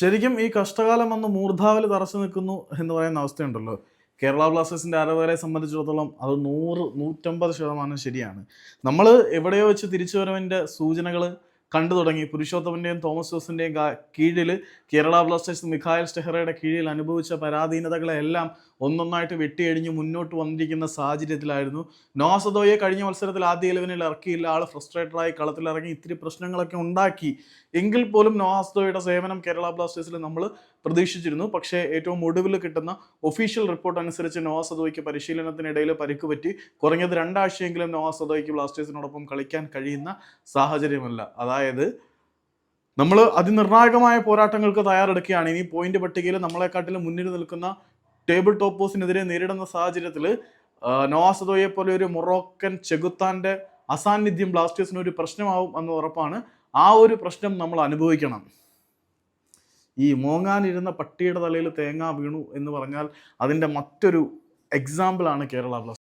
ശരിക്കും ഈ കഷ്ടകാലം വന്ന് മൂർധാവിൽ തറച്ചു നിൽക്കുന്നു എന്ന് പറയുന്ന അവസ്ഥയുണ്ടല്ലോ. കേരള ബ്ലാസ്റ്റേഴ്സിന്റെ ആരാധകരെ സംബന്ധിച്ചിടത്തോളം അത് നൂറ് നൂറ്റമ്പത് ശതമാനം ശരിയാണ്. നമ്മൾ എവിടെയോ വെച്ച് തിരിച്ചുവരവിന്റെ സൂചനകൾ കണ്ടു തുടങ്ങി. പുരുഷോത്തമന്റെയും തോമസ് ജോസിന്റെയും കീഴിൽ കേരള ബ്ലാസ്റ്റേഴ്സ് മിഖായൽ സ്റ്റെഹറയുടെ കീഴിൽ അനുഭവിച്ച പരാധീനതകളെല്ലാം ഒന്നൊന്നായിട്ട് വെട്ടിയടിഞ്ഞ് മുന്നോട്ട് വന്നിരിക്കുന്ന സാഹചര്യത്തിലായിരുന്നു. നോസദോയെ കഴിഞ്ഞ മത്സരത്തിൽ ആദ്യ ഇലവനിൽ ഇറക്കിയില്ല. ആൾ ഫ്രസ്ട്രേറ്റഡായി കളത്തിലിറങ്ങി ഇത്തിരി പ്രശ്നങ്ങളൊക്കെ ഉണ്ടാക്കി. എങ്കിൽ പോലും നോഹാസ്ദോയുടെ സേവനം കേരള ബ്ലാസ്റ്റേഴ്സിൽ നമ്മൾ പ്രതീക്ഷിച്ചിരുന്നു. പക്ഷേ ഏറ്റവും ഒടുവിൽ കിട്ടുന്ന ഒഫീഷ്യൽ റിപ്പോർട്ട് അനുസരിച്ച് നോഹാസദോയ്ക്ക് പരിശീലനത്തിനിടയിൽ പരിക്ക് പറ്റി കുറഞ്ഞത് രണ്ടാഴ്ചയെങ്കിലും നോഹാസദോയ്ക്ക് ബ്ലാസ്റ്റേഴ്സിനോടൊപ്പം കളിക്കാൻ കഴിയുന്ന സാഹചര്യമല്ല. അതായത് നമ്മൾ അതിനിർണായകമായ പോരാട്ടങ്ങൾക്ക് തയ്യാറെടുക്കുകയാണ്. ഇനി പോയിന്റ് പട്ടികയിൽ നമ്മളെക്കാട്ടിലും മുന്നിൽ നിൽക്കുന്ന ടേബിൾ ടോപ്പേഴ്സിനെതിരെ നേരിടുന്ന സാഹചര്യത്തിൽ നോവാസദോയെ പോലെ ഒരു മൊറോക്കൻ ചെകുത്താന്റെ അസാന്നിധ്യം ബ്ലാസ്റ്റേഴ്സിന് ഒരു പ്രശ്നമാവും എന്ന് ഉറപ്പാണ്. ആ ഒരു പ്രശ്നം നമ്മൾ അനുഭവിക്കണം. ഈ മോങ്ങാനിരുന്ന പട്ടിയുടെ തലയിൽ തേങ്ങ വീണു എന്ന് പറഞ്ഞാൽ അതിന്റെ മറ്റൊരു എക്സാമ്പിളാണ് കേരള ബ്ലാസ്റ്റേഴ്സ്.